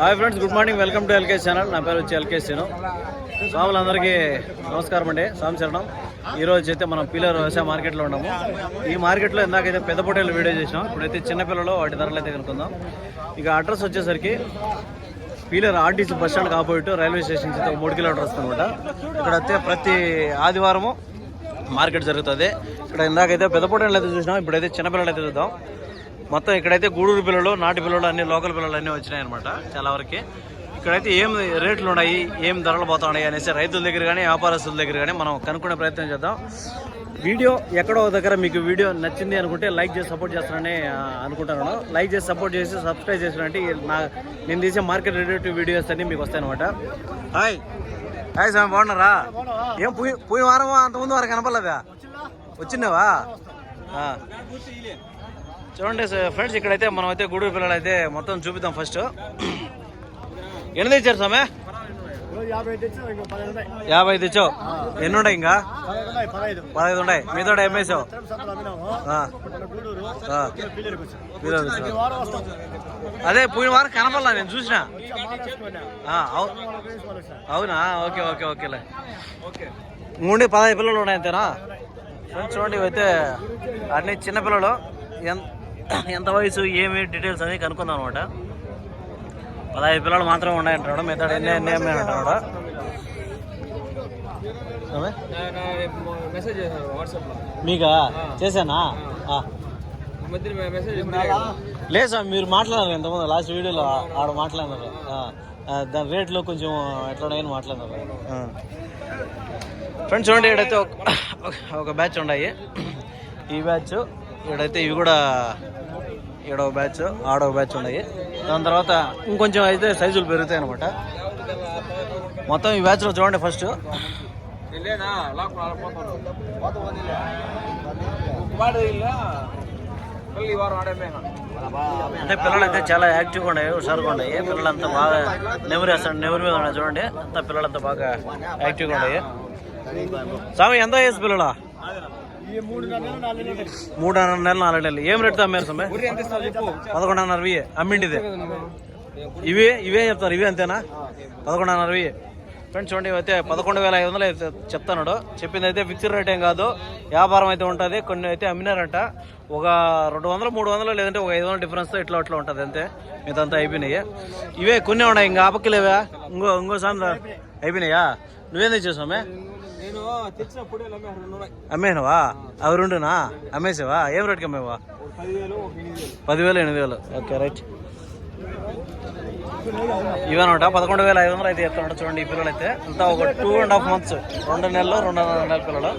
Hi friends good morning. Welcome to LK channel. నా పేరు వచ్చి ఎల్కే సీను స్వాములందరికీ నమస్కారం అండి. స్వామి చరణం ఈ రోజు అయితే మనం పిల్లర్ వ్యవసాయ మార్కెట్లో ఉన్నాము. ఈ మార్కెట్లో ఇందాకైతే పెద్ద పొట్టేలు వీడియో చేసినాం. ఇప్పుడైతే చిన్నపిల్లలు వాటి ధరలు అయితే కనుక్కుందాం. ఇక అడ్రస్ వచ్చేసరికి Piler RTC bus stand opposite railway station అయితే ఒక మూడు కిలోమీటర్ వస్తుందన్నమాట ఇక్కడ అయితే ప్రతి ఆదివారము మార్కెట్ జరుగుతుంది. ఇక్కడ ఇందాకైతే పెద్ద పొట్టేళ్ళు అయితే చూసినాం. ఇప్పుడైతే చిన్నపిల్లలు అయితే చూద్దాం. మొత్తం ఇక్కడైతే గూడూరు పిల్లలు నాటి పిల్లలు అన్ని లోకల్ పిల్లలు అన్నీ వచ్చినాయి అనమాట చాలా వరకు. ఇక్కడైతే ఏం రేట్లు ఉన్నాయి ఏం ధరలు పోతున్నాయి అనేసి రైతుల దగ్గర కానీ వ్యాపారస్తుల దగ్గర కానీ మనం కనుక్కునే ప్రయత్నం చేద్దాం. వీడియో ఎక్కడో దగ్గర మీకు వీడియో నచ్చింది అనుకుంటే లైక్ చేసి సపోర్ట్ చేస్తానని అనుకుంటున్నాను లైక్ చేసి సపోర్ట్ చేసి సబ్స్క్రైబ్ చేసినట్టు నా నేను తీసే మార్కెట్ రిలేటివ్ వీడియోస్ అన్ని మీకు వస్తాయి అనమాట హాయ్. హాయ్ స్వామి బాగున్నారా? ఏం పోయి పోయి వారం అంతకుముందు వారం కనపడలేదా? వచ్చినావా చూడండి ఫ్రెండ్స్ ఇక్కడైతే మనం అయితే గూడూరు పిల్లలు అయితే మొత్తం చూపిద్దాం ఫస్ట్. ఎన్ని తెచ్చారు స్వామి? యాభై ఐదు ఇంకో తెచ్చావు. ఎన్ని ఉన్నాయి ఇంకా? పదహైదు ఉన్నాయి. మీతో ఎంఎసావు అదే పోయిన వారం కనపడలా నేను చూసిన. అవునా? ఓకే ఓకే ఓకేలే. మూడు పదహైదు పిల్లలు ఉన్నాయి అంతేనా ఫ్రెండ్స్ చూడండి ఇవైతే అన్ని చిన్న పిల్లలు. ఎంత ఎంత వయసు ఏమి డీటెయిల్స్ అన్ని కనుక్కుందాం అనమాట పదహైదు పిల్లలు మాత్రమే ఉన్నాయంటాడు మిగతా ఎన్ని ఎన్ని ఏమి లో మీకా? చేశానా? ఆ. మధ్య మెసేజ్ లేదు సార్ మీరు మాట్లాడారు ఎంతమంది లాస్ట్ వీడియోలో ఆడ మాట్లాడినారు. దాని రేట్లో కొంచెం ఎట్లా ఉన్నాయని మాట్లాడినారు ఫ్రెండ్స్ చూడండి ఇక్కడైతే ఒక ఒక బ్యాచ్ ఉన్నాయి ఈ బ్యాచ్ ఇక్కడైతే ఇవి కూడా ఏడవ బ్యాచ్ ఆడవ బ్యాచ్ ఉన్నాయి. దాని తర్వాత ఇంకొంచెం అయితే సైజులు పెరుగుతాయి అనమాట మొత్తం ఈ బ్యాచ్లో చూడండి ఫస్ట్ అంటే పిల్లలు అయితే చాలా యాక్టివ్గా ఉన్నాయి హుషారుగా ఉన్నాయి. పిల్లలంతా బాగా నెవరు వేస్తాడు నెవరు మీద ఉన్నాయి చూడండి. అంతా పిల్లలంతా బాగా యాక్టివ్గా ఉన్నాయి. స్వామి ఎంత వయసు పిల్లలా? నాలుగు నెలలు మూడున్నర నెలలు నాలుగు నెలలు. ఏం రేట్ అమ్మారు సమ్మె పదకొండున్నర వెయ్యి. అమ్మింటిది. ఇవే ఇవే చెప్తారు ఇవే అంతేనా? పదకొండున్నర వెయ్యి. ఫ్రెండ్స్ చూడండి అయితే పదకొండు వేల ఐదు వందలు అయితే చెప్తాను చెప్పింది అయితే ఫిక్స్డ్ రేట్ ఏం కాదు. వ్యాపారం అయితే ఉంటుంది. కొన్ని అయితే అమ్మినారంట. ఒక రెండు వందలు మూడు వందలు లేదంటే ఒక ఐదు వందల డిఫరెన్స్ ఇట్లా అట్లా ఉంటుంది అంతే. మిగతా అయిపోయినాయి. ఇవే కొన్ని ఉన్నాయి ఇంకా ఆపక్కలేవా? ఇంకో ఇంకో సార్ అయిపోయినాయా? నువ్వేం తెచ్చేసామే అమ్మేనావా? అవి రెండునా? అమ్మేసావా? ఏం రేట్కి అమ్మేవా? పదివేలు ఎనిమిది వేలు. Okay right. ఇవన్నమాట పదకొండు వేల ఐదు వందలు అయితే చెప్తున్నాడు చూడండి ఈ పిల్లలు అయితే అంతా ఒక టూ అండ్ హాఫ్ మంత్స్ రెండు నెలలు రెండున్నర నెలల పిల్లలు.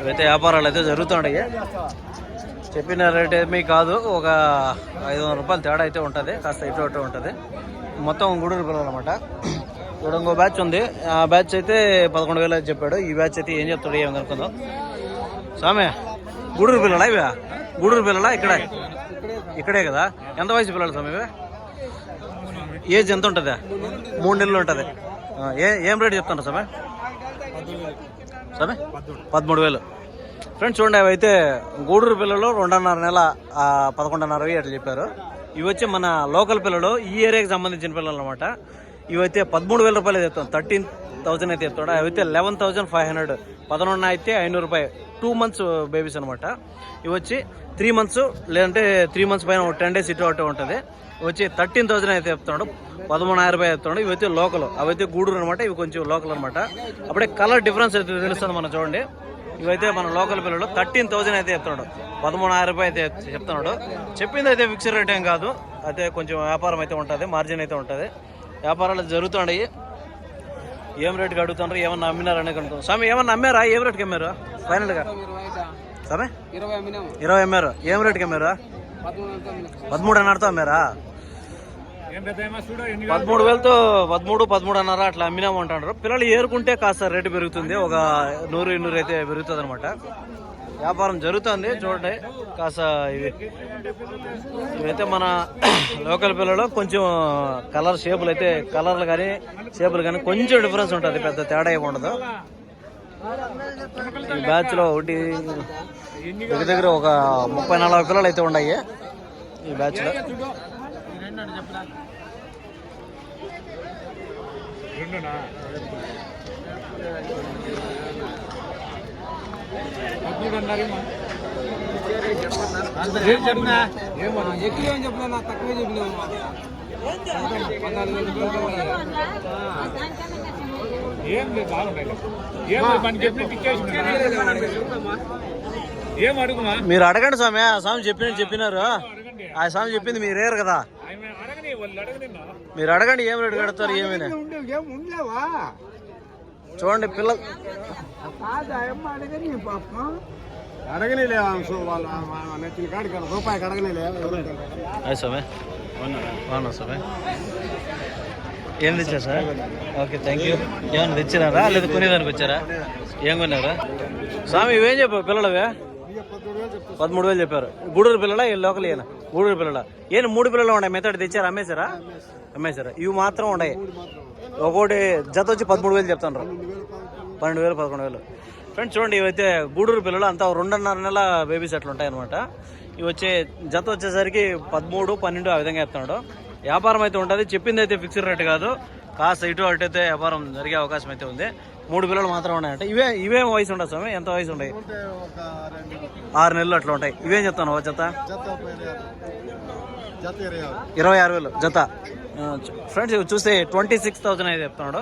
ఇవైతే వ్యాపారాలు అయితే జరుగుతున్నాయి. చెప్పిన రేట్ ఏమీ కాదు. ఒక ఐదు వందల రూపాయలు తేడా అయితే ఉంటుంది. కాస్త ఇటు అటు ఉంటుంది. మొత్తం గూడూరు పిల్లలు అనమాట ఇక్కడ ఇంకో బ్యాచ్ ఉంది. ఆ బ్యాచ్ అయితే పదకొండు వేలు చెప్పాడు. ఈ బ్యాచ్ అయితే ఏం చెప్తాడు ఏం కనుక్కుందాం స్వామి గూడూరు పిల్లలా ఇవే? గూడూరు పిల్లలా? ఇక్కడే. ఇక్కడే కదా? ఎంత వయసు పిల్లలు స్వామి ఇవి? ఏజ్ ఎంత ఉంటుంది? మూడు నెలలు ఉంటుంది. ఏ ఏం రేట్ చెప్తాను స్వామి? స్వామి? పదమూడు వేలు. ఫ్రెండ్స్ చూడండి అవి అయితే గూడూరు పిల్లలు రెండున్నర నెల ఆ, పదకొండున్నర అట్లా చెప్పారు. ఇవి వచ్చి మన లోకల్ పిల్లలు ఈ ఏరియాకి సంబంధించిన పిల్లలు అనమాట ఇవైతే పదమూడు వేల రూపాయలు చెప్తాం థర్టీన్ థౌసండ్ అయితే చెప్తాడు అవి అయితే లెవెన్ థౌసండ్ ఫైవ్ హండ్రెడ్ పదకొండు అయితే ఐనూరు రూపాయలు. టూ మంత్స్ బేబీస్ అనమాట ఇవి వచ్చి త్రీ మంత్స్ లేదంటే త్రీ మంత్స్ పైన ఒక టెన్ డేస్ ఇటు అటు ఉంటుంది. వచ్చి థర్టీన్ థౌసండ్ అయితే చెప్తున్నాడు పదమూడున్నర రూపాయలు చెప్తున్నాడు ఇవి అయితే లోకల్. అవైతే గూడూరు అనమాట ఇవి కొంచెం లోకల్ అనమాట అప్పుడే కలర్ డిఫరెన్స్ అయితే తెలుస్తుంది మనం చూడండి. ఇవైతే మన లోకల్ పిల్లలు థర్టీన్ థౌసండ్ అయితే చెప్తున్నాడు పదమూడున్నర రూపాయలు అయితే చెప్తున్నాడు. చెప్పింది అయితే ఫిక్స్డ్ రేట్ ఏం కాదు. అయితే కొంచెం వ్యాపారం అయితే ఉంటుంది. మార్జిన్ అయితే ఉంటుంది. వ్యాపారాలు జరుగుతున్నాయి. ఏం రేటుకి అడుగుతున్నారు? ఏమన్నా అమ్మినారని కనుక్కో స్వామి ఏమన్నా అమ్మారా? ఏం రేటుకి అమ్మారు? ఫైనల్గా స్వామి ఇరవై అమ్మారు. ఏం రేటుకి అమ్మారు? పదమూడు వందలు అమ్మారా? పదమూడు వేలతో పదమూడు పదమూడు అన్నారా? అట్లా అమ్మినామంటారు పిల్లలు ఏరుకుంటే కాస్త రేటు పెరుగుతుంది. ఒక నూరు ఇన్నూరు అయితే పెరుగుతుంది అనమాట వ్యాపారం జరుగుతుంది చూడండి. కాస్త ఇవి ఇవైతే మన లోకల్ పిల్లలు కొంచెం కలర్ షేపులు అయితే కలర్లు కానీ షేపులు కానీ కొంచెం డిఫరెన్స్ ఉంటుంది పెద్ద తేడా ఏమి ఉండదు. ఈ బ్యాచ్లో ఒకటి దగ్గర దగ్గర ఒక ముప్పై నలభై పిల్లలు అయితే ఉన్నాయి ఈ బ్యాచ్లో. ఎక్కువ ఏం చెప్పినా? తక్కువే చెప్పినావు ఏం లేదు బాగుంటాయి ఏం లేదు, మనకి చెప్పినట్టు ఇచ్చేసి ఏం అడుగుమా మీరు అడగండి స్వామి ఆ స్వామి చెప్పినట్టు చెప్పినారు. ఆ స్వామి చెప్పింది మీరేరు కదా. మీరు అడగండి ఏం రేటు కడతారు ఏమైనా. చూడండి పిల్ల అడగని పాపం. అడగని వాళ్ళ నెత్తిన కాడికి రూపాయికి అడగని అయ్యి స్వామి. బాగున్నా స్వామి? ఏం తెచ్చారు సార్? ఓకే థ్యాంక్ యూ ఏమన్నా తెచ్చినారా? లేదా కొనేదానికి వచ్చారా? ఏం కొన్నారా? స్వామి ఇవేం చెప్పావు? పిల్లలవే? పదమూడు వేలు చెప్పారు. గూడూరు పిల్లల? ఈ లోకల్ ఈయన. గూడూరు పిల్లల? ఏం మూడు పిల్లలు ఉన్నాయి? మెత్తడి తెచ్చారు? అమ్మేశారా? అమ్మేశారా? ఇవి మాత్రం ఉన్నాయి. ఒకటి జత వచ్చి పదమూడు వేలు చెప్తాను పన్నెండు వేలు పదకొండు వేలు. ఫ్రెండ్స్ చూడండి ఇవైతే గూడూరు పిల్లలు అంతా రెండున్నర నెల బేబీస్ అట్లా ఉంటాయి అనమాట ఇవి వచ్చే జత వచ్చేసరికి పదమూడు పన్నెండు ఆ విధంగా ఎత్తున్నాడు వ్యాపారం అయితే ఉంటుంది. చెప్పింది అయితే ఫిక్స్డ్ రేట్ కాదు. కాస్త ఇటు అటు అయితే వ్యాపారం జరిగే అవకాశం అయితే ఉంది. మూడు పిల్లలు మాత్రం ఉన్నాయంట. ఇవే ఇవే వయసు ఉండదు స్వామి? ఎంత వయసు ఉంటాయి ఆరు నెలలు అట్లా ఉంటాయి. ఇవేం చెప్తాను జత? ఇరవై ఆరు వేలు జత. ఫ్రెండ్స్ ఇవి చూస్తే ట్వంటీ సిక్స్ థౌసండ్ అయితే చెప్తున్నాడు.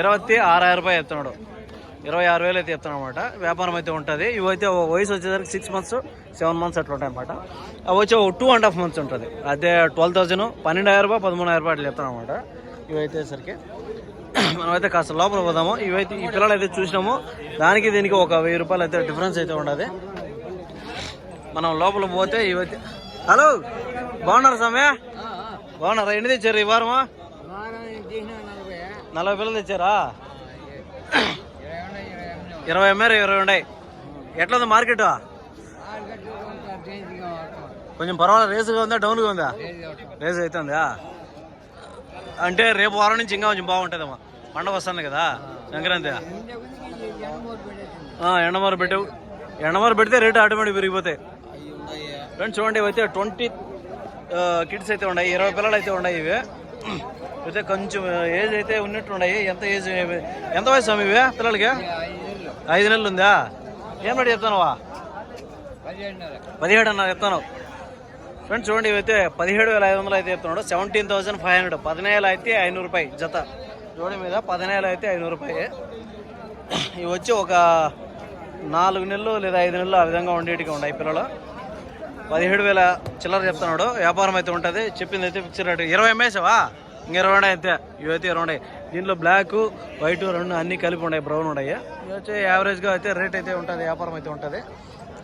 ఇరవై ఆరు రూపాయలు చెప్తున్నాడు. ఇరవై ఆరు వేలు అయితే చెప్తాను అనమాట వ్యాపారం అయితే ఉంటుంది. ఇవి అయితే వయసు వచ్చేసరికి సిక్స్ మంత్స్ సెవెన్ మంత్స్ అట్లా ఉంటాయి అనమాట అవి వచ్చి ఒక టూ అండ్ హాఫ్ మంత్స్ ఉంటుంది. అదే ట్వెల్వ్ థౌసండ్ పన్నెండాయిరం రూపాయలు పదమూడాయిరం రూపాయలు చెప్తాను అనమాట ఇవి అయితే సరికి. మనమైతే కాస్త లోపల పోదాము. ఇవైతే ఈ పిల్లలు అయితే చూసినాము. దానికి దీనికి ఒక వెయ్యి రూపాయలు అయితే డిఫరెన్స్ అయితే ఉండదు. మనం లోపల పోతే ఇవైతే హలో బాగున్నారు సమయ? బాగున్నారా? ఎన్ని తెచ్చారు ఈ వారమా? నలభై. పిల్లలు తెచ్చారా? ఇరవై ఎంఆర్ ఇరవై ఉన్నాయి. ఎట్లా ఉంది మార్కెట్? కొంచెం పర్వాలేదు రేసుగా ఉందా డౌన్గా ఉందా? రేసు అయితే ఉందా అంటే రేపు వారం నుంచి ఇంకా కొంచెం బాగుంటుందమ్మా పండగ వస్తుంది కదా సంక్రాంతి. ఎండమారు పెట్టావు ఎండమారు పెడితే రేటు ఆటోమేటిక్ పెరిగిపోతాయి. ఫ్రెండ్స్ చూడండి ఇవైతే ట్వంటీ కిడ్స్ అయితే ఉన్నాయి ఇరవై పిల్లలు అయితే ఉన్నాయి ఇవి. అయితే కొంచెం ఏజ్ అయితే ఉన్నట్టు ఉన్నాయి. ఎంత ఏజ్ ఎంత వయసు స్వామి ఇవి పిల్లలకి? ఐదు నెలలు ఉందా? ఏం రేటు చెప్తానవా పదిహేడు అన్న చెప్తాను ఫ్రెండ్స్ చూడండి ఇవైతే పదిహేడు వేల ఐదు వందలు అయితే చెప్తున్నాడు. Seventeen thousand five hundred. పదినేలు అయితే ఐనూరు రూపాయి జత. జోడి మీద పదినేలు అయితే ఐనూరు రూపాయి ఇవి వచ్చి ఒక నాలుగు నెలలు లేదా ఐదు నెలలు ఆ విధంగా ఉండేటిగా ఉన్నాయి పిల్లలు. పదిహేడు వేల చిల్లర చెప్తున్నాడు. వ్యాపారం అయితే ఉంటుంది. చెప్పింది అయితే ఫిక్స్ రేట్ ఇరవై ఎంఏసావా ఇంక ఇరవై ఉన్నాయి అయితే ఇవైతే ఇరవై ఉన్నాయి దీంట్లో బ్లాక్ వైట్ రెండు అన్ని కలిపి ఉన్నాయి బ్రౌన్ ఉన్నాయి ఇవి వచ్చి యావరేజ్గా అయితే రేట్ అయితే ఉంటుంది. వ్యాపారం అయితే ఉంటుంది.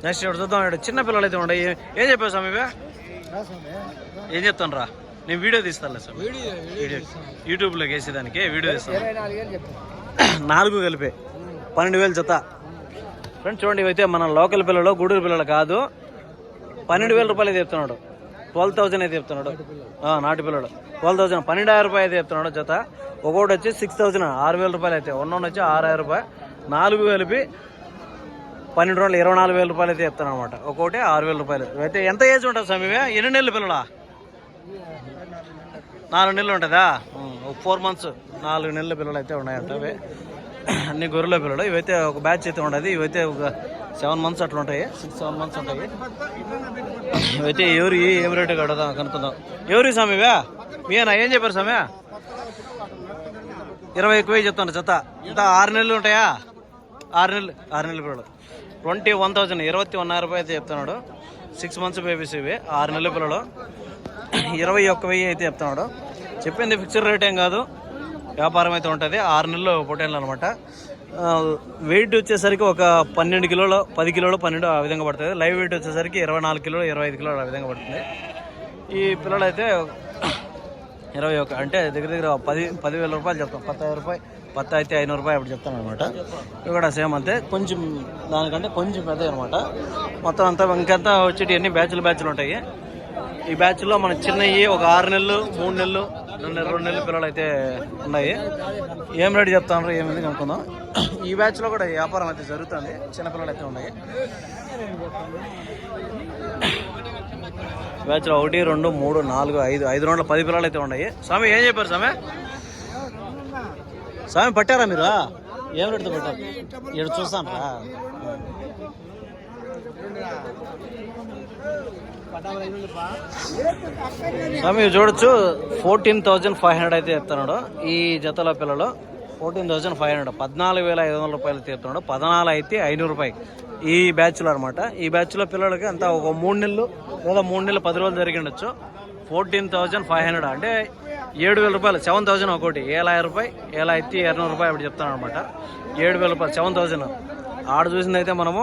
నెక్స్ట్ ఇక్కడ చూద్దాం. ఇక్కడ చిన్న పిల్లలు అయితే ఉన్నాయి ఏం చెప్పావు స్వామి ఇవి? ఏం చెప్తాను రా నేను వీడియో తీస్తాను. సార్ వీడియో యూట్యూబ్లోకి వేసేదానికి వీడియో తీస్తాను. నాలుగు కలిపి. పన్నెండు వేలు జత. ఫ్రెండ్స్ చూడండి ఇవైతే మన లోకల్ పిల్లలు గూడూరు పిల్లలు కాదు. పన్నెండు వేల రూపాయలు చెప్తున్నాడు. ట్వెల్వ్ థౌసండ్ అయితే చెప్తున్నాడు. నాటి పిల్లడు. ట్వెల్వ్ థౌసండ్ ఆరు రూపాయలు అయితే చెప్తున్నాడు జత. ఒకటి వచ్చి సిక్స్ థౌసండ్ ఆరు వేల రూపాయలు అయితే. ఉన్న వచ్చి ఆరు రూపాయలు. నాలుగు కలిపి పన్నెండు వందల ఇరవై నాలుగు వేల రూపాయలు అయితే చెప్తాను అనమాట ఒక్కొక్కటి ఆరు వేల రూపాయలు. అయితే ఎంత ఏజ్ ఉంటుంది స్వామి? ఎన్ని నెలలు పిల్లడా? నాలుగు నెలలు ఉంటుందా? ఒక ఫోర్ మంత్స్. నాలుగు నెలల పిల్లలు అయితే ఉన్నాయంట అవి. అన్ని గొర్రెల పిల్లలు. ఇవైతే ఒక బ్యాచ్ అయితే ఉండదు. ఇవైతే ఒక సెవెన్ మంత్స్ అట్లా ఉంటాయి. సిక్స్ సెవెన్ మంత్స్ ఉంటాయి. అయితే ఎవరు ఏం రేటు కడదాం కనుక్కుందాం ఎవరి స్వామి మీనా ఏం చెప్పారు స్వామి? ఇరవై ఎక్కువ చెప్తాను జత ఇంత ఆరు నెలలు ఉంటాయా? ఆరు నెలలు ఆరు నెలల పిల్లలు. ట్వంటీ వన్ థౌజండ్ ఇరవై వన్ రూపాయలు అయితే చెప్తున్నాడు. సిక్స్ మంత్స్ బేబీస్ ఇవి ఆరు నెలల పిల్లలు. ఇరవై ఒక్క వెయ్యి అయితే చెప్తున్నాడు. చెప్పింది ఫిక్స్డ్ రేట్ ఏం కాదు. వ్యాపారం అయితే ఉంటుంది. ఆరు నెలలు పొటేళ్ళు అనమాట. వెయిట్ వచ్చేసరికి ఒక పన్నెండు కిలోలు పది కిలోలు పన్నెండు ఆ విధంగా పడుతుంది. లైవ్ వెయిట్ వచ్చేసరికి ఇరవై నాలుగు కిలోలు ఇరవై ఐదు కిలోలు ఆ విధంగా పడుతుంది. ఈ పిల్లలు అయితే ఇరవై ఒక అంటే దగ్గర దగ్గర పది పదివేల రూపాయలు చెప్తాం. పత్తైదు రూపాయలు పత్త అయితే ఐనూరు రూపాయలు అప్పుడు చెప్తాను అనమాట ఇవి కూడా సేమ్ అంతే. కొంచెం దానికంటే కొంచెం పెద్ద అనమాట మొత్తం అంతా ఇంకంతా వచ్చేటి అన్ని బ్యాచ్లు బ్యాచ్లు ఉంటాయి. ఈ బ్యాచ్లో మన చిన్నవి ఒక ఆరు నెలలు మూడు నెలలు రెండు రెండు నెలలు పిల్లలు అయితే ఉన్నాయి. ఏం రేటు చెప్తాను ఏమైంది కనుక్కుందాం. ఈ బ్యాచ్లో కూడా వ్యాపారం అయితే జరుగుతుంది. చిన్న పిల్లలు అయితే ఉన్నాయి. బ్యాచ్లో ఒకటి రెండు మూడు నాలుగు ఐదు ఐదు రెండు పది పిల్లలు అయితే ఉన్నాయి. స్వామి ఏం చెప్పారు స్వామి? స్వామి పట్టారా మీరు? ఏం రేటుతో పట్టారు? ఇక్కడ చూస్తాను రా మీరు చూడొచ్చు. ఫోర్టీన్ థౌజండ్ ఫైవ్ హండ్రెడ్ అయితే చెప్తున్నాడు ఈ జతల పిల్లలు ఫోర్టీన్ థౌజండ్ ఫైవ్ హండ్రెడ్ పద్నాలుగు వేల ఐదు వందల రూపాయలు తీరుతున్నాడు పద్నాలుగు అయితే ఐనూరు రూపాయలు ఈ బ్యాచ్లో అనమాట ఈ బ్యాచ్లో పిల్లలకి అంతా ఒక మూడు నెలలు లేదా మూడు నెలలు పది రోజులు జరిగి ఉండొచ్చు. ఫోర్టీన్ థౌజండ్ ఫైవ్ హండ్రెడ్ అంటే ఏడు వేల రూపాయలు. సెవెన్ థౌజండ్ ఒకటి. ఏలా రూపాయి. ఏలా అయితే ఇరవై రూపాయలు అప్పుడు చెప్తాను అనమాట ఏడు వేల రూపాయలు. సెవెన్ థౌజండ్ ఆడ చూసింది అయితే మనము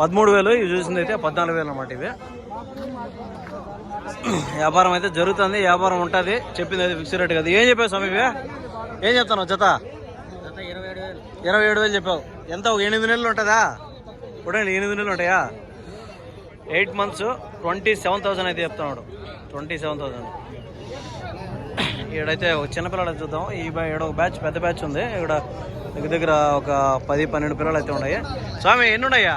పదమూడు వేలు ఇవి చూసింది అయితే పద్నాలుగు వేలు అనమాట ఇవి. వ్యాపారం అయితే జరుగుతుంది వ్యాపారం ఉంటుంది. చెప్పింది అయితే ఫిక్స్డ్ రేట్ కదా. ఏం చెప్పావు స్వామి ఇవి? ఏం చెప్తాను జత? ఇరవై ఏడు వేలు చెప్పావు. ఎంత? ఒక ఎనిమిది నెలలు ఉంటుందా? ఇప్పుడు ఎనిమిది నెలలు ఉంటాయా? Eight months twenty seven thousand అయితే చెప్తున్నాడు. Twenty seven thousand. ఈడైతే ఒక చిన్న పిల్లలు చూద్దాం. ఈ ఈడ ఒక బ్యాచ్ పెద్ద బ్యాచ్ ఉంది. ఇక్కడ దగ్గర దగ్గర ఒక పది పన్నెండు పిల్లలు అయితే ఉన్నాయి. స్వామి ఎన్ని ఉన్నాయా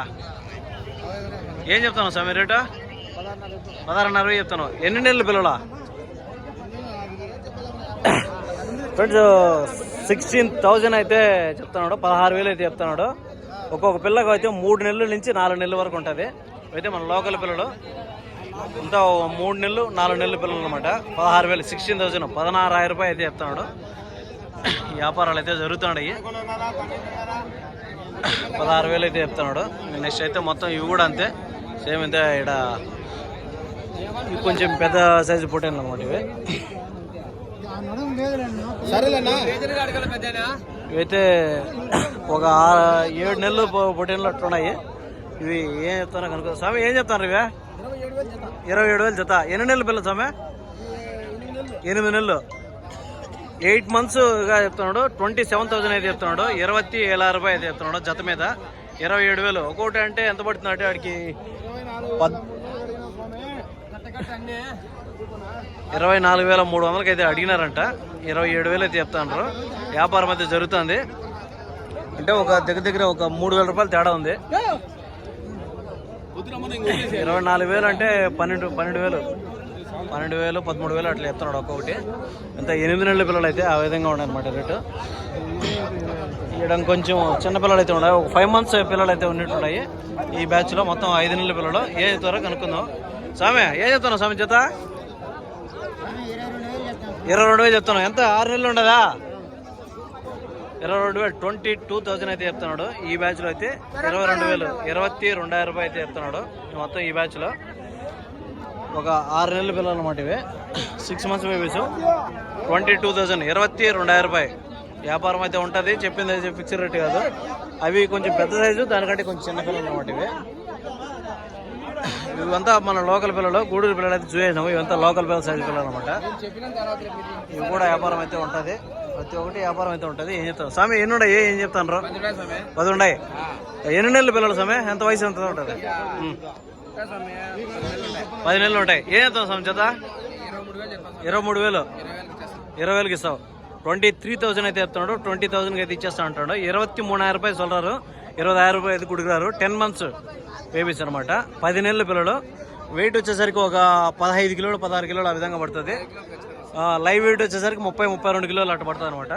ఏం చెప్తాను స్వామి రేటు? పదహారున్నర చెప్తాను ఎన్ని నెలలు పిల్లల? ఫ్రెండ్స్ సిక్స్టీన్ థౌజండ్ అయితే చెప్తున్నాడు. పదహారు వేలు అయితే చెప్తున్నాడు. ఒక్కొక్క పిల్లకు అయితే మూడు నెలల నుంచి నాలుగు నెలల వరకు ఉంటుంది. అయితే మన లోకల్ పిల్లలు ఓ మూడు నెలలు నాలుగు నెలల పిల్లలు అనమాట పదహారు వేలు సిక్స్టీన్ థౌజండ్ పదహారు రూపాయలు అయితే చెప్తున్నాడు. వ్యాపారాలు అయితే జరుగుతున్నాయి. పదహారు వేలు అయితే చెప్తున్నాడు. నెక్స్ట్ అయితే మొత్తం ఇవి కూడా అంతే. సేమ్ అయితే ఇక్కడ ఇవి కొంచెం పెద్ద సైజు పొట్టేలు అనమాట ఇవి. ఇవైతే ఒక ఏడు నెలలు పొ- పొట్టేళ్ళు అట్లున్నాయి. ఇవి ఏం చెప్తానో కనుక స్వామి ఏం చెప్తాను ఇవే? ఇరవై ఏడు వేలు జత. ఎన్ని నెలలు పిల్లలు స్వామి? ఎనిమిది నెలలు. ఎయిట్ మంత్స్గా చెప్తున్నాడు. ట్వంటీ సెవెన్ థౌసండ్ అయితే చెప్తున్నాడు. ఇరవై ఏళ్ళ రూపాయలు అయితే చెప్తున్నాడు జత మీద. ఇరవై ఏడు వేలు. ఒక్కొక్కటి అంటే ఎంత పడుతుంది అంటే వాడికి ఇరవై నాలుగు వేల మూడు వందలకి అయితే అడిగినారంట. ఇరవై ఏడు వేలు అయితే చెప్తాండ్రు. వ్యాపారం అయితే జరుగుతుంది. అంటే ఒక దగ్గర దగ్గర ఒక మూడు వేల రూపాయలు తేడా ఉంది. ఇరవై నాలుగు వేలు అంటే పన్నెండు పన్నెండు వేలు. పన్నెండు వేలు పదమూడు వేలు అట్లా చెప్తున్నాడు ఒక్కొక్కటి. ఎంత ఎనిమిది నెలల పిల్లలు అయితే ఆ విధంగా ఉన్నాయన్నమాట రేటు. ఇవ్వడం కొంచెం చిన్న పిల్లలు అయితే ఉన్నాయి. ఒక ఫైవ్ మంత్స్ పిల్లలు అయితే ఉన్నట్టున్నాయి. ఈ బ్యాచ్లో మొత్తం ఐదు నెలల పిల్లలు. ఏ చెప్తారో కనుక్కుందాం. స్వామి ఏ చెప్తున్నావు స్వామి చేత ఇరవై రెండు వేలు చెప్తున్నావు. ఎంత? ఆరు నెలలు ఉండదా? ఇరవై రెండు వేలు. ట్వంటీ టూ థౌజండ్ అయితే చెప్తున్నాడు. ఈ బ్యాచ్లో అయితే ఇరవై రెండు వేలు. ఇరవై రెండాయిరం రూపాయలు అయితే చెప్తున్నాడు. మొత్తం ఈ బ్యాచ్లో. ఒక ఆరు నెలల పిల్లలు అనమాట ఇవి. Six months babies twenty two thousand. ఇరవై రెండాయిరం రూపాయలు. వ్యాపారం అయితే ఉంటుంది. చెప్పింది అయితే ఫిక్స్డ్ రేట్ కాదు. అవి కొంచెం పెద్ద సైజు దానికంటే కొంచెం చిన్న పిల్లలు అనమాట ఇవి. ఇవంతా మన లోకల్ పిల్లలు గూడూరు పిల్లలు అయితే చూసాము ఇవంతా లోకల్ పిల్లల సైజు పిల్లలు అనమాట ఇవి కూడా వ్యాపారం అయితే ఉంటుంది. ప్రతి ఒక్కటి వ్యాపారం అయితే ఉంటుంది. ఏం చెప్తాను స్వామి ఎన్ని ఉన్నాయి ఏం చెప్తాను పది ఉన్నాయి ఎన్ని నెలలు పిల్లలు స్వామి? ఎంత వయసు ఎంత ఉంటుంది? పది నెలలు ఉంటాయి. ఏం చెప్తాం స్వామి చేత ఇరవై మూడు వేలు ఇరవై వేలకి ఇస్తావు. ట్వంటీ త్రీ థౌసండ్ అయితే చెప్తున్నాడు. ట్వంటీ థౌసండ్కి అయితే ఇచ్చేస్తా ఉంటాడు ఇరవై మూడాయిరం రూపాయలు చల్లరు ఇరవై ఆరు రూపాయలు అయితే కుడిగారు టెన్ మంత్స్ బేబీస్ అనమాట పది నెలల పిల్లలు. వెయిట్ వచ్చేసరికి ఒక పదహైదు కిలోలు పదహారు కిలోలు ఆ విధంగా పడుతుంది. లైవ్ వెయిట్ వచ్చేసరికి ముప్పై ముప్పై రెండు కిలోలు అట్లా పడుతుంది అనమాట.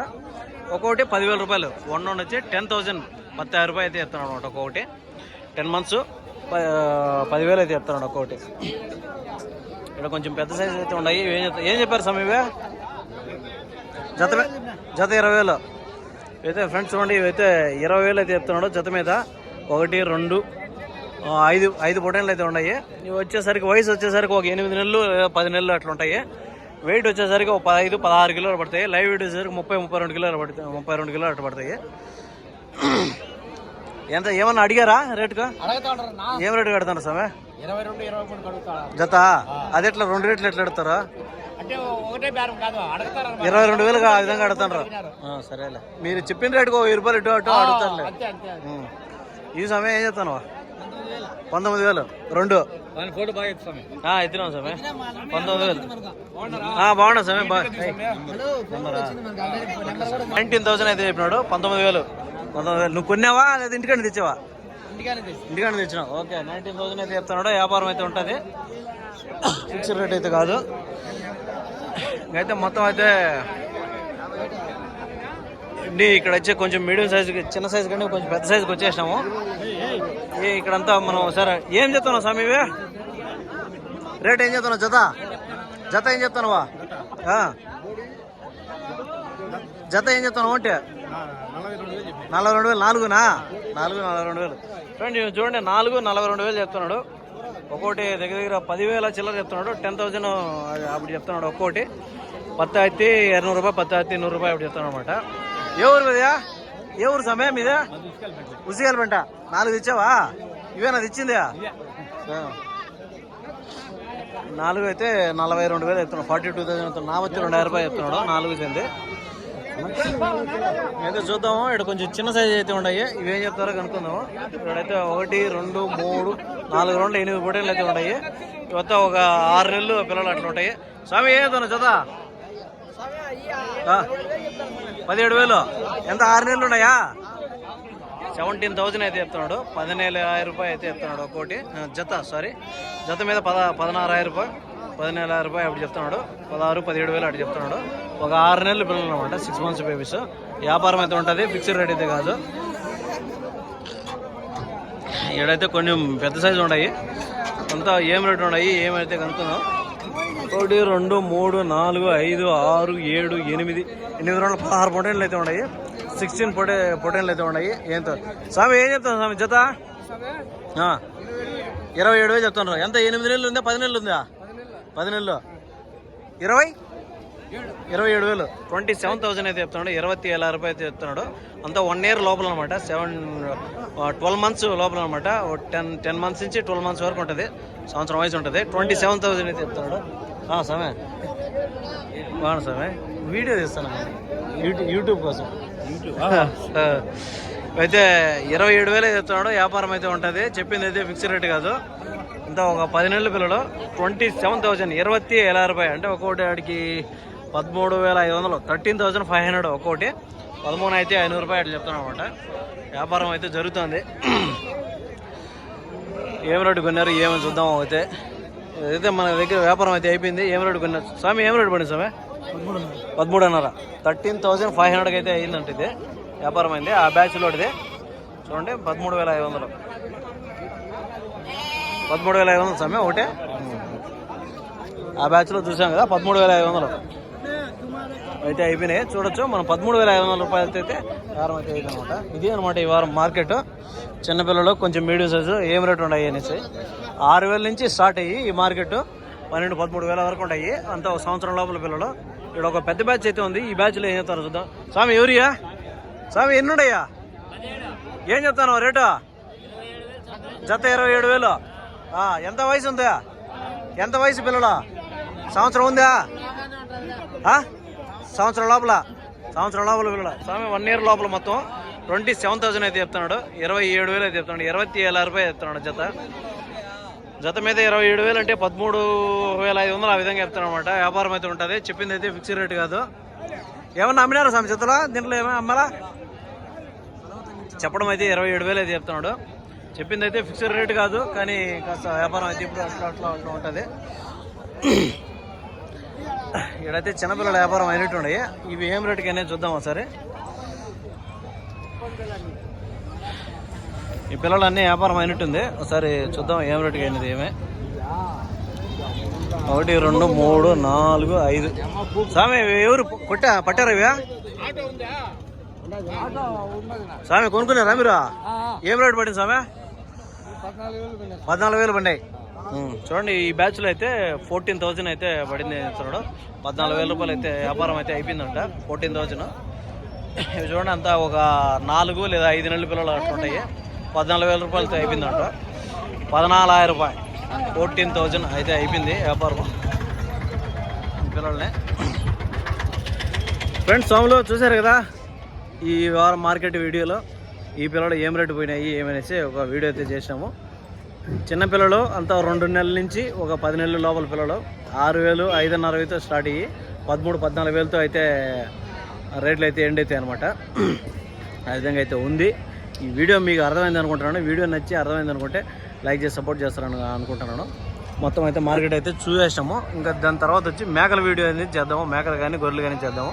ఒక్కొక్కటి పదివేల రూపాయలు. వన్ వన్ వచ్చి టెన్ థౌజండ్ పత్తాయిరం రూపాయలు అయితే ఎత్తున్నాడు అనమాట ఒక్కొక్కటి. టెన్ మంత్స్ పదివేలు అయితే చెప్తున్నాడు ఒక్కొక్కటి. ఇక్కడ కొంచెం పెద్ద సైజ్ అయితే ఉన్నాయి. ఏం ఏం చెప్పారు సమీవే జత జత ఇరవై వేలు. అయితే ఫ్రెండ్స్ చూడండి ఇవైతే ఇరవై వేలు అయితే చెప్తున్నాడు జత మీద. ఒకటి రెండు ఐదు ఐదు పొటేన్లు అయితే ఉన్నాయి. ఇవి వచ్చేసరికి వయసు వచ్చేసరికి ఒక ఎనిమిది నెలలు పది నెలలు అట్లా ఉంటాయి. వెయిట్ వచ్చేసరికి ఒక పదహైదు పదహారు కిలోలు పడతాయి. లైవ్ వెయిట్ వచ్చేసరికి ముప్పై ముప్పై రెండు కిలోలు పడతాయి. ముప్పై రెండు కిలోలు అట్లా పడతాయి. ఎంత ఏమన్నా అడిగారా రేటుగా ఏం రేటు కడతాను స్వామి కడుగుతాడు జత? అది ఎట్లా రెండు రేట్లు ఎట్లా అడుగుతారు ఇరవై రెండు వేలుగా ఆ విధంగా అడుగుతారు సరేలే. మీరు చెప్పిన రేటుకు వెయ్యి రూపాయలు ఇటు అటు అడుగుతారులే. ఈ సమయం ఏం చెప్తాను పంతొమ్మిది వేలు. రెండు. దాని ఫోటో బాగా ఇస్తాను ఆ, ఎత్తినాం పంతొమ్మిది వేలు ఆ, బాగున్నా సమయం నైన్టీన్ థౌసండ్ అయితే చెప్పినాడు పంతొమ్మిది వేలు పంతొమ్మిది వేలు నువ్వు కొన్నావా లేదా ఇంటికంటే తెచ్చావా ఇంటికాడ తెచ్చినావు ఓకే నైన్టీన్ థౌసండ్ అయితే చెప్తున్నాడు వ్యాపారం అయితే ఉంటుంది ఫిక్స్డ్ రేట్ అయితే కాదు అయితే మొత్తం అయితే ఇండి ఇక్కడ వచ్చి కొంచెం మీడియం సైజ్ చిన్న సైజ్ కంటే కొంచెం పెద్ద సైజుకి వచ్చేసినాము. ఈ ఇక్కడంతా మనం సరే ఏం చెప్తున్నావు స్వామి ఇవి? రేట్ ఏం చెప్తున్నావు జత? జత ఏం చెప్తున్నావా. జత ఏం చెప్తున్నావు అంటే? నలభై రెండు వేలు నాలుగునా? నాలుగు నలభై రెండు వేలు. చూడండి ఇవి చూడండి నాలుగు నలభై రెండు వేలు చెప్తున్నాడు. ఒక్కోటి దగ్గర దగ్గర పదివేల చిల్లర చెప్తున్నాడు. టెన్ థౌజండ్ అప్పుడు చెప్తున్నాడు ఒక్కోటి. పత్తి అయితే ఇరవై రూపాయలు పత్తి అయితే నూరు రూపాయలు అప్పుడు చెప్తున్నాడు అనమాట ఏ ఊరు మీదా ఏ ఊరు సమయం మీద? ఉసిగలపంట నాలుగు ఇచ్చావా ఇవేనా ఇచ్చిందా నాలుగు అయితే నలభై రెండు వేలు చెప్తున్నాడు. ఫార్టీ టూ థౌసండ్ నా వచ్చి రెండు రూపాయలు చెప్తున్నాడు. నాలుగు చెంది అయితే చూద్దాము. ఇక్కడ కొంచెం చిన్న సైజ్ అయితే ఉన్నాయి. ఇవేం చెప్తారో కనుక్కుందాము. ఇక్కడైతే ఒకటి రెండు మూడు నాలుగు రెండు ఎనిమిది పొటీలు అయితే ఉన్నాయి. మొత్తం ఒక ఆరు నెలలు పిల్లలు అట్లా ఉంటాయి. స్వామి ఏదో చెప్తాను చదా పదిహేడు వేలు. ఎంత? ఆరు నెలలు ఉన్నాయా? సెవెంటీన్ థౌజండ్ అయితే చెప్తున్నాడు. పదిహేను రూపాయలు అయితే చెప్తున్నాడు ఒక్కోటి జత సారీ జత మీద పద పదనారు రూపాయలు. పదిహేను రూపాయలు అప్పుడు చెప్తున్నాడు. పదహారు పదిహేడు వేలు అటు చెప్తున్నాడు. ఒక ఆరు నెలలు పిల్లలు అనమాట సిక్స్ మంత్స్ బేబీస్ వ్యాపారం అయితే ఉంటుంది. ఫిక్స్డ్ రేట్ అయితే కాదు. ఈడైతే కొన్ని పెద్ద సైజు ఉన్నాయి. అంతా ఏం రేట్ ఉన్నాయి? ఏమైతే కనుక్కుందాం. ఒకటి రెండు మూడు నాలుగు ఐదు ఆరు ఏడు ఎనిమిది ఎనిమిది రెండు పదహారు పొటెన్లు అయితే ఉన్నాయి. సిక్స్టీన్ పొటే పొటెన్లు అయితే ఉన్నాయి. ఏంతో స్వామి ఏం చెప్తాను స్వామి? జత? ఇరవై ఏడు చెప్తాను ఎంత? ఎనిమిది నెలలు ఉందా? పది నెలలు ఉందా? పది నెలలు. ఇరవై? ఇరవై ఏడు వేలు. ట్వంటీ సెవెన్ థౌసండ్ అయితే చెప్తున్నాడు. ఇరవై ఏళ్ళ రూపాయలు అయితే చెప్తున్నాడు. అంతా వన్ ఇయర్ లోపల అనమాట సెవెన్ ట్వెల్వ్ మంత్స్ లోపల అనమాట టెన్ టెన్ మంత్స్ నుంచి ట్వెల్వ్ మంత్స్ వరకు ఉంటుంది. సంవత్సరం వయసు ఉంటుంది. ట్వంటీ సెవెన్ థౌసండ్ అయితే చెప్తున్నాడు. ఆ, సమే. బాగుంది సమే. వీడియో తీస్తాను. యూట్యూబ్ యూట్యూబ్ కోసం. ఆ. అయితే ఇరవై ఏడు వేలు చెప్తున్నాడు వ్యాపారం అయితే ఉంటుంది. చెప్పింది అయితే ఫిక్స్డ్ రేట్ కాదు. ఇంత ఒక పది నెలల పిల్లలు. ట్వంటీ సెవెన్ థౌసండ్ ఇరవై ఎలా రూపాయి అంటే ఒక్కొక్కటి ఆడికి పదమూడు వేల ఐదు వందలు. థర్టీన్ థౌసండ్ ఫైవ్ హండ్రెడ్ ఒక్కొక్కటి పదమూడు అయితే ఐనూరు రూపాయలు చెప్తున్నాను అనమాట వ్యాపారం అయితే జరుగుతుంది. ఏం రేటు కొన్నారు? ఏమని చూద్దాం అయితే. అయితే మన దగ్గర వ్యాపారం అయితే అయిపోయింది. ఏం రేటు కొన్నారు? స్వామి ఏం రేటు పడింది స్వామి? పదమూడున్నర. థర్టీన్ థౌసండ్ ఫైవ్ హండ్రెడ్కి అయితే అయిందంట ఇది. వ్యాపారం అయింది. ఆ బ్యాచ్లోటిది చూడండి పదమూడు వేల ఐదు వందలు. పదమూడు వేల ఐదు వందలు స్వామి ఒకటే? ఆ బ్యాచ్లో చూసాం కదా పదమూడు వేల ఐదు వందలు. అయితే అయిపోయినాయి. చూడొచ్చు మనం పదమూడు వేల ఐదు వందల రూపాయలతో అయితే వారం అయితే అయింది అనమాట ఇది అనమాట ఈ వారం మార్కెట్. చిన్నపిల్లలు కొంచెం మీడియం సైజు ఏం రేటు ఉన్నాయి అనేసి. ఆరు వేల నుంచి స్టార్ట్ అయ్యి ఈ మార్కెట్ పన్నెండు పదమూడు వేల వరకు ఉంటాయి అంతా ఒక సంవత్సరం లోపల పిల్లలు. ఇక్కడ ఒక పెద్ద బ్యాచ్ అయితే ఉంది. ఈ బ్యాచ్లో ఏం చెప్తారో చూద్దాం. స్వామి ఎవరియా స్వామి ఎన్ని ఉన్నాయా ఏం చెప్తాను రేటు జత ఇరవై ఏడు వేలు. ఎంత వయసు ఉందా? ఎంత వయసు పిల్లలు? సంవత్సరం ఉందా? సంవత్సరం లోపల. సంవత్సరం లోపల పిల్లలు. స్వామి వన్ ఇయర్ లోపల మొత్తం. ట్వంటీ సెవెన్ థౌసండ్ అయితే చెప్తున్నాడు. ఇరవై ఏడు వేలు అయితే చెప్తున్నాడు. ఇరవై ఏళ్ళ రూపాయలు చెప్తున్నాడు జత. జత మీద ఇరవై ఏడు వేలు అంటే పదమూడు వేల ఐదు వందలు ఆ విధంగా చెప్తున్నాడు అనమాట వ్యాపారం అయితే ఉంటుంది. చెప్పింది అయితే ఫిక్స్డ్ రేట్ కాదు. ఏమన్నా అమ్మినారా స్వామి జతలో? దీంట్లో ఏమైనా అమ్మాలా? చెప్పడం అయితే ఇరవై ఏడు వేలు అయితే చెప్తున్నాడు. చెప్పింది అయితే ఫిక్స్డ్ రేట్ కాదు కానీ కాస్త వ్యాపారం అయితే ఇప్పుడు అట్లా అట్లా అట్లా ఉంటుంది. ఇక్కడైతే చిన్నపిల్లల వ్యాపారం అయినట్టు ఉన్నాయి. ఇవి ఏం రేటుకి అనేది చూద్దాం ఒకసారి. ఈ పిల్లలన్నీ వ్యాపారం అయినట్టుంది. ఒకసారి చూద్దాం ఏం రేటుకి అయినది ఏమే. ఒకటి రెండు మూడు నాలుగు ఐదు. స్వామి ఎవరు కొట్టా పట్టారా స్వామి కొనుక్కున్నారా మీరు? ఏం రేటు పడింది స్వామి? పద్నాలుగు వేలు పడినాయి. చూడండి ఈ బ్యాచ్లో అయితే ఫోర్టీన్ థౌజండ్ అయితే పడింది చూడడం. పద్నాలుగు వేల రూపాయలు అయితే వ్యాపారం అయితే అయిపోయిందంట. ఫోర్టీన్ థౌజండ్ ఇవి చూడండి అంతా ఒక నాలుగు లేదా ఐదు నెలల పిల్లలు అట్లుంటాయి పద్నాలుగు వేల రూపాయలతో అయిపోయిందంట. పద్నాలుగు రూపాయలు. ఫోర్టీన్ థౌజండ్ అయితే అయిపోయింది వ్యాపారం. పిల్లల్ని. ఫ్రెండ్స్ సోములు చూశారు కదా? ఈ వారం మార్కెట్ వీడియోలో ఈ పిల్లలు ఏం రేటు పోయినాయి ఏమనేసి ఒక వీడియో అయితే చేసాము చిన్న పిల్లలు అంతా రెండు నెలల నుంచి ఒక పది నెలల లోపల పిల్లలు. ఆరు వేలు ఐదున్నర వేలతో స్టార్ట్ అయ్యి పదమూడు పద్నాలుగు వేలతో అయితే రేట్లు అయితే ఎండ్ అవుతాయి అనమాట ఆ విధంగా అయితే ఉంది. ఈ వీడియో మీకు అర్థమైంది అనుకుంటున్నాను. వీడియో నచ్చి అర్థమైంది అనుకుంటే లైక్ చేసి సపోర్ట్ చేస్తారని అనుకుంటున్నాను. మొత్తం అయితే మార్కెట్ అయితే చూసేసాము. ఇంకా దాని తర్వాత వచ్చి మేకల వీడియో అనేది చేద్దాము. మేకలు కానీ గొర్రెలు కానీ చేద్దాము.